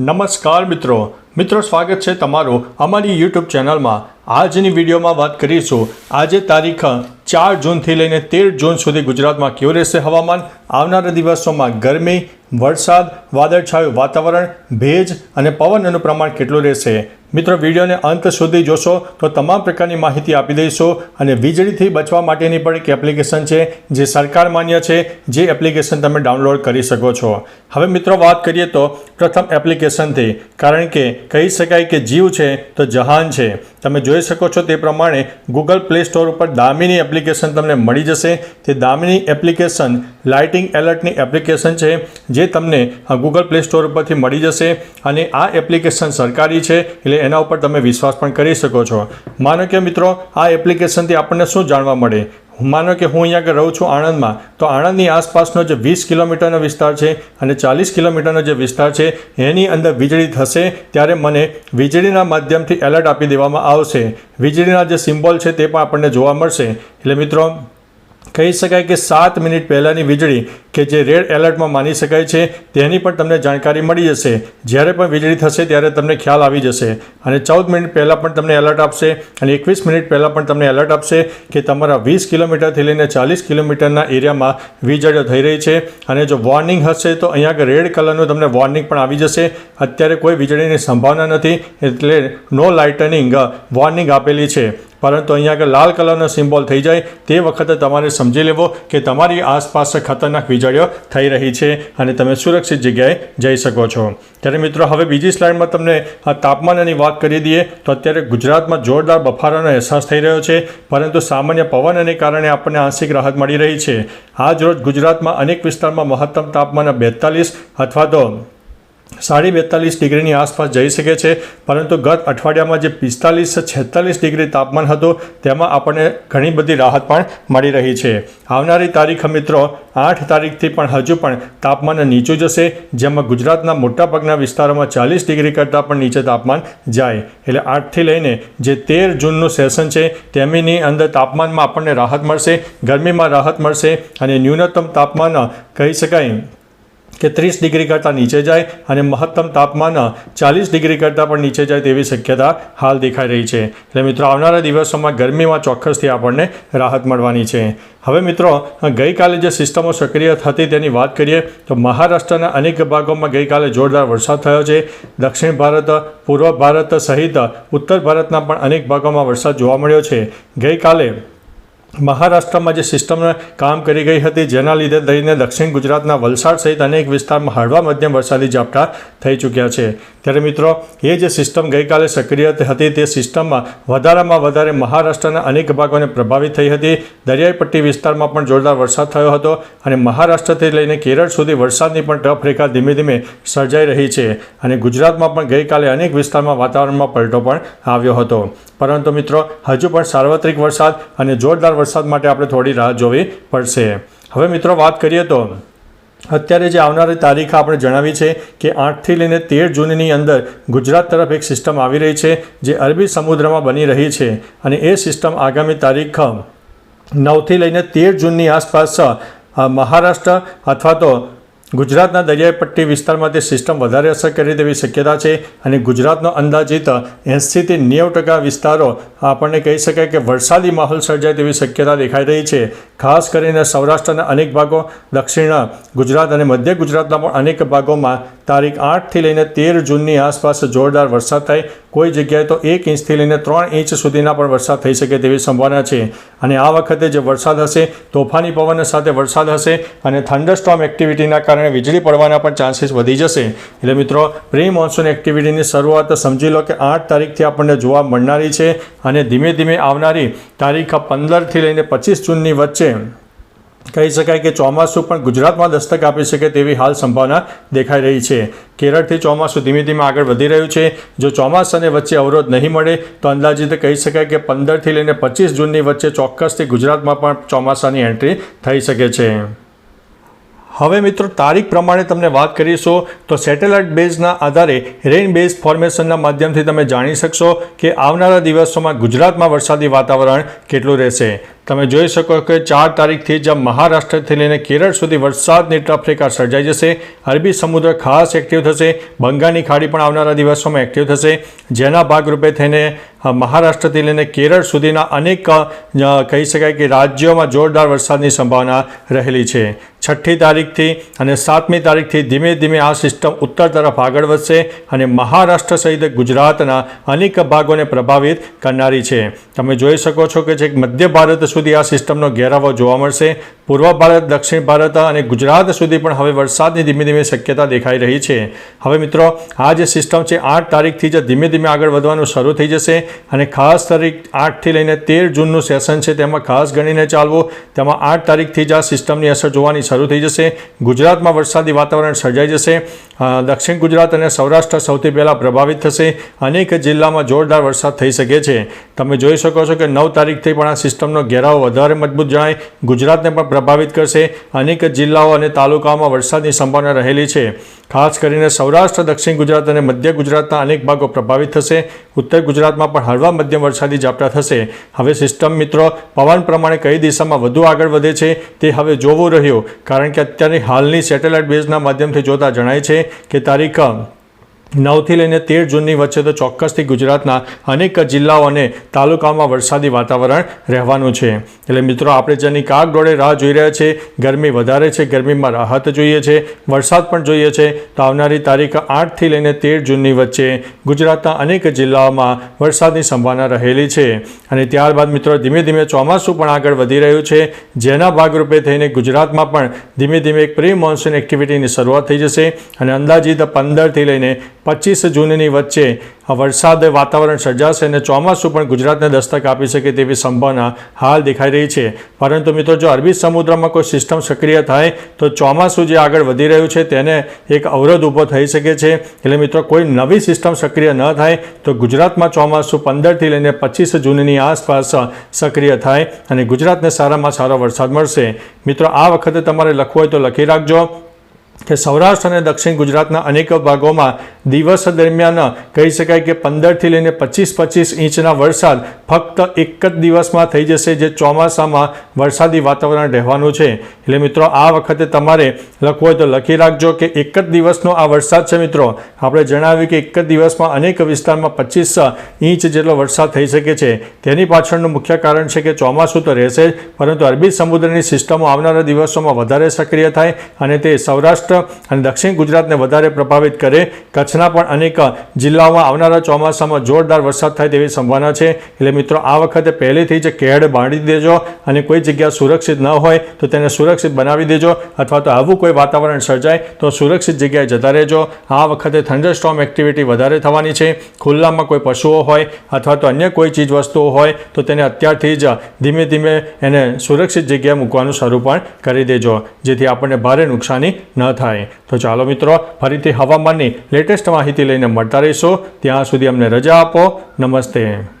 નમસ્કાર મિત્રો. મિત્રો, સ્વાગત છે તમારું અમારી યુટ્યુબ ચેનલમાં. આજની વિડીયોમાં વાત કરીશું. આજે તારીખ ચાર જૂનથી લઈને તેર જૂન સુધી ગુજરાતમાં કેવું રહેશે હવામાન? આવનારા દિવસોમાં ગરમી વરસાદ, વાદળછાયું વાતાવરણ, ભેજ અને પવનનું પ્રમાણ કેટલું રહેશે? મિત્રો, વિડીયોને અંત સુધી જોશો તો તમામ પ્રકારની માહિતી આપી દઈશું અને વીજળીથી બચવા માટેની પણ એક એપ્લિકેશન છે, જે સરકાર માન્ય છે, જે એપ્લિકેશન તમે ડાઉનલોડ કરી શકો છો. હવે મિત્રો, વાત કરીએ તો પ્રથમ એપ્લિકેશનથી, કારણ કે કહી શકાય કે જીવ છે તો જહાન છે. તમે જોઈ શકો છો તે પ્રમાણે ગૂગલ પ્લે સ્ટોર ઉપર દામિની એપ્લિકેશન તમને મળી જશે. તે દામિની એપ્લિકેશન લાઇટિંગ એલર્ટની એપ્લિકેશન છે જે તમને ગૂગલ પ્લે સ્ટોર ઉપરથી મળી જશે અને આ એપ્લિકેશન સરકારી છે એટલે એના ઉપર તમે વિશ્વાસ પણ કરી શકો છો. માનો કે મિત્રો, આ એપ્લિકેશનથી આપણને શું જાણવા મળે? માનો કે હું અહીંયા આગળ રહું છું આણંદમાં, તો આણંદની આસપાસનો જે વીસ કિલોમીટરનો વિસ્તાર છે અને ચાલીસ કિલોમીટરનો જે વિસ્તાર છે, એની અંદર વીજળી થશે ત્યારે મને વીજળીના માધ્યમથી એલર્ટ આપી દેવામાં આવશે. વીજળીના જે સિમ્બોલ છે તે પણ આપણને જોવા મળશે. એટલે મિત્રો કહી શકાય કે સાત મિનિટ પહેલાંની વીજળી કે જે રેડ એલર્ટમાં માની શકાય છે, તેની પણ તમને જાણકારી મળી જશે. જ્યારે પણ વીજળી થશે ત્યારે તમને ખ્યાલ આવી જશે. અને ચૌદ મિનિટ પહેલાં પણ તમને એલર્ટ આપશે અને એકવીસ મિનિટ પહેલાં પણ તમને એલર્ટ આપશે કે તમારા વીસ કિલોમીટરથી લઈને ચાલીસ કિલોમીટરના એરિયામાં વીજળીઓ થઈ રહી છે. અને જો વોર્નિંગ હશે તો અહીંયા આગળ રેડ કલરનું તમને વોર્નિંગ પણ આવી જશે. અત્યારે કોઈ વીજળીની સંભાવના નથી એટલે નો લાઇટનિંગ વોર્નિંગ આપેલી છે. પરંતુ અહીંયા આગળ લાલ કલરનો સિમ્બોલ થઈ જાય તે વખતે તમારે સમજી લેવો કે તમારી આસપાસ ખતરનાક વીજળીઓ થઈ રહી છે અને તમે સુરક્ષિત જગ્યાએ જઈ શકો છો. ત્યારે મિત્રો, હવે બીજી સ્લાઇડમાં તમને આ તાપમાનની વાત કરી દઈએ તો અત્યારે ગુજરાતમાં જોરદાર બફારાનો અહેસાસ થઈ રહ્યો છે, પરંતુ સામાન્ય પવનને કારણે આપણને આંશિક રાહત મળી રહી છે. આજ રોજ ગુજરાતમાં અનેક વિસ્તારમાં મહત્તમ તાપમાન બેતાલીસ અથવા તો સાડી બેતાલીસ ડિગ્રીની આસપાસ જઈ શકે છે, પરંતુ ગત અઠવાડિયામાં જે પિસ્તાલીસ છેતાલીસ ડિગ્રી તાપમાન હતું, તેમાં આપણને ઘણી બધી રાહત પણ મળી રહી છે. આવનારી તારીખ મિત્રો, આઠ તારીખથી પણ હજુ પણ તાપમાન નીચું જશે, જેમાં ગુજરાતના મોટાભાગના વિસ્તારોમાં ચાલીસ ડિગ્રી કરતાં પણ નીચે તાપમાન જાય. એટલે આઠથી લઈને જે તેર જૂનનું સેશન છે, તેમની અંદર તાપમાનમાં આપણને રાહત મળશે, ગરમીમાં રાહત મળશે, અને ન્યૂનતમ તાપમાન કહી શકાય કે ત્રીસ ડિગ્રી કરતાં નીચે જાય અને મહત્તમ તાપમાન ચાલીસ ડિગ્રી કરતાં પણ નીચે જાય તેવી શક્યતા હાલ દેખાઈ રહી છે. એટલે મિત્રો, આવનારા દિવસોમાં ગરમીમાં ચોક્કસથી આપણને રાહત મળવાની છે. હવે મિત્રો, ગઈકાલે જે સિસ્ટમો સક્રિય થતી તેની વાત કરીએ તો મહારાષ્ટ્રના અનેક ભાગોમાં ગઈકાલે જોરદાર વરસાદ થયો છે. દક્ષિણ ભારત, પૂર્વ ભારત સહિત ઉત્તર ભારતના પણ અનેક ભાગોમાં વરસાદ જોવા મળ્યો છે. ગઈકાલે મહારાષ્ટ્રમાં જે સિસ્ટમ કામ કરી ગઈ હતી, જેના લીધે દઈને દક્ષિણ ગુજરાતના વલસાડ સહિત અનેક વિસ્તારમાં હળવા મધ્યમ વરસાદી ઝાપટા થઈ ચૂક્યા છે. ત્યારે મિત્રો, એ જે સિસ્ટમ ગઈકાલે સક્રિય હતી, તે સિસ્ટમમાં વધારામાં વધારે મહારાષ્ટ્રના અનેક ભાગોને પ્રભાવિત થઈ હતી. દરિયાઈ પટ્ટી વિસ્તારમાં પણ જોરદાર વરસાદ થયો હતો અને મહારાષ્ટ્રથી લઈને કેરળ સુધી વરસાદની પણ ટફ રેખા ધીમે ધીમે સર્જાઈ રહી છે અને ગુજરાતમાં પણ ગઈકાલે અનેક વિસ્તારમાં વાતાવરણમાં પલટો પણ આવ્યો હતો. પરંતુ મિત્રો, હજુ પણ સાર્વત્રિક વરસાદ અને જોરદાર વરસાદ માટે આપણે થોડી રાહ જોવી પડશે. હવે મિત્રો વાત કરીએ તો, અત્યારે જે આવનારી તારીખ આપણે જણાવી છે કે આઠથી લઈને તેર જૂનની અંદર ગુજરાત તરફ એક સિસ્ટમ આવી રહી છે જે અરબી સમુદ્રમાં બની રહી છે અને એ સિસ્ટમ આગામી તારીખ નવથી લઈને તેર જૂનની આસપાસ મહારાષ્ટ્ર અથવા તો ગુજરાતના દરિયાઈ પટ્ટી વિસ્તારમાં તે સિસ્ટમ વધારે અસર કરે તેવી શક્યતા છે અને ગુજરાતનો અંદાજિત એંસીથી નેવું ટકા વિસ્તારો, આપણને કહી શકાય કે વરસાદી માહોલ સર્જાય તેવી શક્યતા દેખાઈ રહી છે. ખાસ કરીને સૌરાષ્ટ્રના અનેક ભાગો, દક્ષિણ, ગુજરાત અને મધ્ય ગુજરાતના પણ અનેક ભાગોમાં તારીખ આઠથી લઈને તેર જૂનની આસપાસ જોરદાર વરસાદ થાય. કોઈ જગ્યાએ તો એક ઇંચથી લઈને ત્રણ ઇંચ સુધીના પણ વરસાદ થઈ શકે તેવી સંભાવના છે. અને આ વખતે જે વરસાદ હશે, તોફાની પવન સાથે વરસાદ હશે અને થંડરસ્ટોમ એક્ટિવિટીના કારણે વીજળી પડવાના પણ ચાન્સીસ વધી જશે. એટલે મિત્રો પ્રી મોન્સૂન એક્ટિવિટીની શરૂઆત સમજી લો કે આઠ તારીખથી આપણને જોવા મળનારી છે અને ધીમે ધીમે આવનારી તારીખ પંદરથી લઈને પચીસ જૂનની વચ્ચે કહી શકાય કે ચોમાસું પણ ગુજરાતમાં દસ્તક આપી શકે તેવી હાલ સંભાવના દેખાઈ રહી છે. કેરળથી ચોમાસું ધીમે ધીમે આગળ વધી રહ્યું છે. જો ચોમાસાને વચ્ચે અવરોધ નહીં મળે, તો અંદાજિત કહી શકાય કે પંદરથી લઈને પચીસ જૂનની વચ્ચે ચોક્કસથી ગુજરાતમાં પણ ચોમાસાની એન્ટ્રી થઈ શકે છે. હવે મિત્રો, તારીખ પ્રમાણે તમને વાત કરીશું તો સેટેલાઇટ બેઝના આધારે રેઇન બેઝ ફોર્મેશનના માધ્યમથી તમે જાણી શકશો કે આવનારા દિવસોમાં ગુજરાતમાં વરસાદી વાતાવરણ કેટલું રહેશે. તમે જોઈ શકો કે ચાર તારીખથી જ મહારાષ્ટ્રથી લઈને કેરળ સુધી વરસાદની ટ્રફરેખા સર્જાઈ જશે. અરબી સમુદ્ર ખાસ એક્ટિવ થશે. બંગાળની ખાડી પણ આવનારા દિવસોમાં એક્ટિવ થશે. જેના ભાગરૂપે થઈને મહારાષ્ટ્રથી લઈને કેરળ સુધીના અનેક કહી શકાય કે રાજ્યોમાં જોરદાર વરસાદની સંભાવના રહેલી છે. છઠ્ઠી તારીખથી અને સાતમી તારીખથી ધીમે ધીમે આ સિસ્ટમ ઉત્તર તરફ આગળ વધશે અને મહારાષ્ટ્ર સહિત ગુજરાતના અનેક ભાગોને પ્રભાવિત કરનારી છે. તમે જોઈ શકો છો કે જે મધ્ય ભારત સુધી આ સિસ્ટમનો ઘેરાવો જોવા મળશે. પૂર્વ ભારત, દક્ષિણ ભારત અને ગુજરાત સુધી પણ હવે વરસાદની ધીમે ધીમે શક્યતા દેખાઈ રહી છે. હવે મિત્રો, આ જે સિસ્ટમ છે, આઠ તારીખથી જ ધીમે ધીમે આગળ વધવાનું શરૂ થઈ જશે અને ખાસ તારીખ આઠથી લઈને તેર જૂનનું સેશન છે, તેમાં ખાસ ગણીને ચાલવું. તેમાં આઠ તારીખથી જ આ સિસ્ટમની અસર જોવાની શરૂ થઈ જશે. ગુજરાતમાં વરસાદી વાતાવરણ સર્જાઈ જશે. દક્ષિણ ગુજરાત અને સૌરાષ્ટ્ર સૌથી પહેલાં પ્રભાવિત થશે. અનેક જિલ્લામાં જોરદાર વરસાદ થઈ શકે છે. તમે જોઈ શકો છો કે નવ તારીખથી પણ આ સિસ્ટમનો ઘેરાવો વધારે મજબૂત જણાય. ગુજરાતને પણ પ્રભાવિત કરશે. અનેક જિલ્લાઓ અને તાલુકાઓમાં વરસાદની સંભાવના રહેલી છે. ખાસ કરીને સૌરાષ્ટ્ર, દક્ષિણ ગુજરાત અને મધ્ય ગુજરાતના અનેક ભાગો પ્રભાવિત થશે. ઉત્તર ગુજરાતમાં પણ હળવા મધ્યમ વરસાદી ઝાપટા થશે. હવે સિસ્ટમ મિત્રો, પવન પ્રમાણે કઈ દિશામાં વધુ આગળ વધે છે તે હવે જોવું રહ્યું. કારણ કે અત્યારની હાલની સેટેલાઇટ બેઝના માધ્યમથી જોતા જણાય છે કે તારીખ નવથી લઈને તેર જૂનની વચ્ચે તો ચોક્કસથી ગુજરાતના અનેક જિલ્લાઓ અને તાલુકાઓમાં વરસાદી વાતાવરણ રહેવાનું છે. એટલે મિત્રો, આપણે જેની કાગ ડોળે રાહ જોઈ રહ્યા છે ગરમી વધારે છે, ગરમીમાં રાહત જોઈએ છે, વરસાદ પણ જોઈએ છે, તો આવનારી તારીખ આઠથી લઈને તેર જૂનની વચ્ચે ગુજરાતના અનેક જિલ્લાઓમાં વરસાદની સંભાવના રહેલી છે. અને ત્યારબાદ મિત્રો, ધીમે ધીમે ચોમાસું પણ આગળ વધી રહ્યું છે. જેના ભાગરૂપે થઈને ગુજરાતમાં પણ ધીમે ધીમે એક પ્રી મોન્સૂન એક્ટિવિટીની શરૂઆત થઈ જશે. અને અંદાજિત પંદરથી લઈને પચીસ જૂનની વચ્ચે વરસાદ વાતાવરણ સર્જાશે અને ચોમાસું પણ ગુજરાતને દસ્તક આપી શકે તેવી સંભાવના હાલ દેખાઈ રહી છે. પરંતુ મિત્રો, જો અરબી સમુદ્રમાં કોઈ સિસ્ટમ સક્રિય થાય, તો ચોમાસું જે આગળ વધી રહ્યું છે, તેને એક અવરોધ ઊભો થઈ શકે છે. એટલે મિત્રો, કોઈ નવી સિસ્ટમ સક્રિય ન થાય, તો ગુજરાતમાં ચોમાસું પંદરથી લઈને પચીસ જૂનની આસપાસ સક્રિય થાય અને ગુજરાતને સારામાં સારો વરસાદ મળશે. મિત્રો, આ વખતે તમારે લખવું હોય તો લખી રાખજો. કે સૌરાષ્ટ્ર અને દક્ષિણ ગુજરાતના અનેક ભાગોમાં દિવસ દરમિયાન કહી શકાય કે પંદરથી લઈને પચીસ પચીસ ઇંચના વરસાદ ફક્ત એક જ દિવસમાં થઈ જશે, જે ચોમાસામાં વરસાદી વાતાવરણ રહેવાનું છે. એટલે મિત્રો, આ વખતે તમારે લખવું હોય તો લખી રાખજો કે એક જ દિવસનો આ વરસાદ છે મિત્રો. આપણે જણાવ્યું કે એક જ દિવસમાં અનેક વિસ્તારમાં પચીસ ઇંચ જેટલો વરસાદ થઈ શકે છે. તેની પાછળનું મુખ્ય કારણ છે કે ચોમાસું તો રહેશે પરંતુ અરબી સમુદ્રની સિસ્ટમો આવનારા દિવસોમાં વધારે સક્રિય થાય અને તે સૌરાષ્ટ્ર અને દક્ષિણ ગુજરાતને વધારે પ્રભાવિત કરે. કચ્છના પણ અનેક જિલ્લાઓમાં આવનારા ચોમાસામાં જોરદાર વરસાદ થાય તેવી સંભાવના છે. એટલે મિત્રો, આ વખતે પહેલેથી જ કેડ બાંધી દેજો અને કોઈ જગ્યા સુરક્ષિત ન હોય તો તેને સુરક્ષિત બનાવી દેજો અથવા તો આવું કોઈ વાતાવરણ સર્જાય તો સુરક્ષિત જગ્યાએ જતા રહેજો. આ વખતે થંડરસ્ટોમ એક્ટિવિટી વધારે થવાની છે. ખુલ્લામાં કોઈ પશુઓ હોય અથવા તો અન્ય કોઈ ચીજ વસ્તુઓ હોય તો તેને અત્યારથી જ ધીમે ધીમે એને સુરક્ષિત જગ્યાએ મૂકવાનું શરૂ પણ કરી દેજો, જેથી આપણને ભારે નુકસાની ન થાય. તો ચાલો મિત્રો, ફરીથી હવામાનની લેટેસ્ટ માહિતી લઈને મળતા રહીશું. ત્યાં સુધી અમને રજા આપો. નમસ્તે.